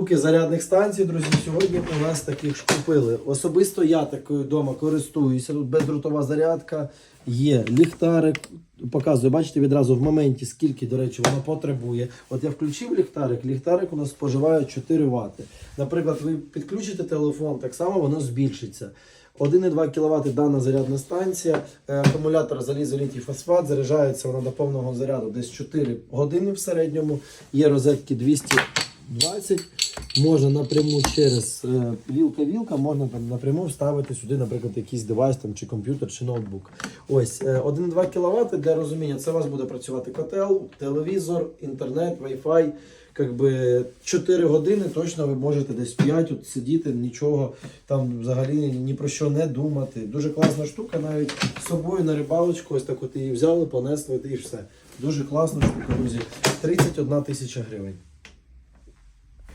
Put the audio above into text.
Штуки зарядних станцій, друзі, сьогодні у нас таких купили. Особисто я такою вдома користуюся. Тут бездротова зарядка, є ліхтарик. Показую, бачите відразу в моменті, скільки, до речі, воно потребує. От я включив ліхтарик, ліхтарик у нас споживає 4 Вт. Наприклад, ви підключите телефон, так само воно збільшиться. 1,2 кВт дана зарядна станція, Е, акумулятор залізо літій фосфат, заряджається вона до повного заряду десь 4 години в середньому. Є розетки 220. Можна напряму через е, вілка-вілка, можна там напряму вставити сюди, наприклад, якийсь девайс там, чи комп'ютер, чи ноутбук. Ось е, 1,2 кВт для розуміння, це у вас буде працювати котел, телевізор, інтернет, Wi-Fi. Якби 4 години точно ви можете десь 5 от сидіти, нічого там взагалі ні про що не думати. Дуже класна штука, навіть з собою на рибалочку, ось так от її взяли, понесли і все. Дуже класна штука, друзі. 31 тисяча гривень.